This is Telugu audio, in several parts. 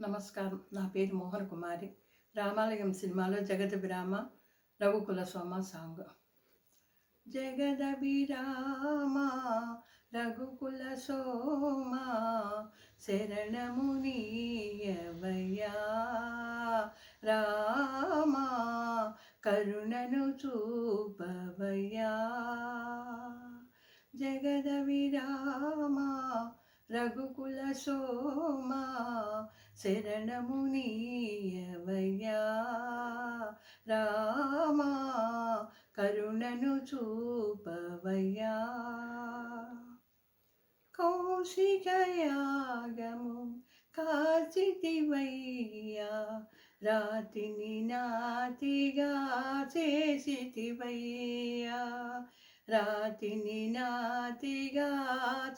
నమస్కారం. నా పేరు మోహన్ కుమారి. రామాలయం సినిమాలో జగదభిరామ రఘుకుల సోమ సాంగ్. జగదభిరామ రఘుకుల సోమ శరణము నీయవయ్యా. రామా కరుణను చూపవయ్యా. జగదవిరామ రఘుకుల సోమా శరణము నీయవయ్యా. రామా కరుణను చూపవయ్యా. కౌశికయాగము కాచితివయ్యా రాతిని నాతిగా చేసితివయ్యా. రాతిని నాతిగా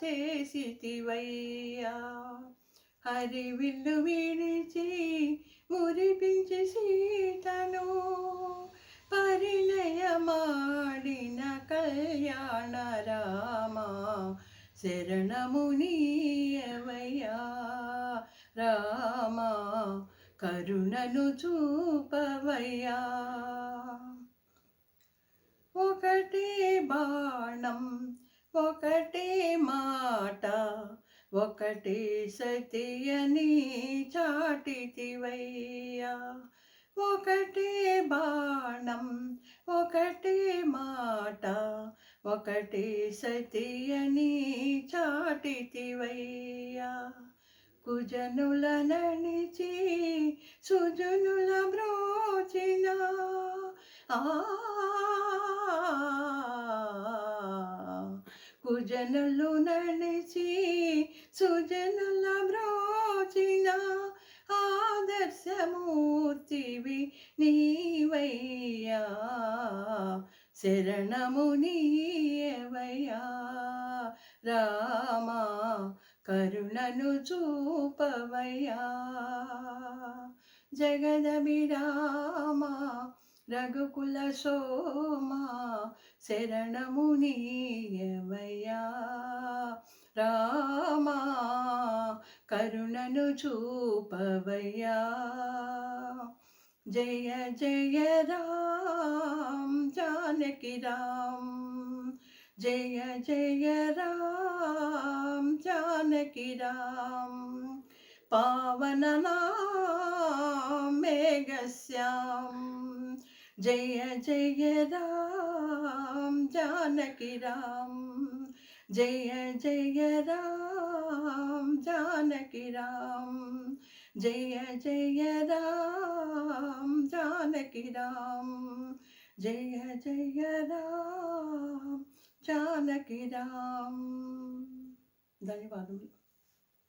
చేసితివయ్యా. హరివిల్లు విడిచి మురిపించి సీతను పరిణయమాడిన కళ్యాణ రామా. శరణము నీయవయ్యా రామా కరుణను చూపవయ్యా. ఒకటే బాణం ఒకటే మాట ఒకటి సతియని చాటితివయ్యా. ఒకటే బాణం ఒకటే మాట ఒకటి సతియని చాటితివయ్యా. కుజనుల నడిచి సుజనుల బ్రోచిన ఆ కుజనలు నడిచి సుజనల బ్రోచిన ఆదర్శమూర్తివి నీవయ్యా. శరణము నీయవయ్యా. రామా కరుణను చూపవయ్యా. జగదభిరామ రఘుకుల సోమా శరణము నీయమయ్యా. రామా కరుణను చూపవయ్యా. జయ జయ రామ్ జానకి రామ్. జయ జయ రామ్ జానకి రామ్. పావన మేఘశ్యామ్ జయ జయ రామ్ జానకి రామ్ జయ జయ రామ్ జానకి రామ్ జయ జయ రామ్ జానకి రామ్ జయ జయ రామ్ జానకి రామ్ ధన్యవాదములు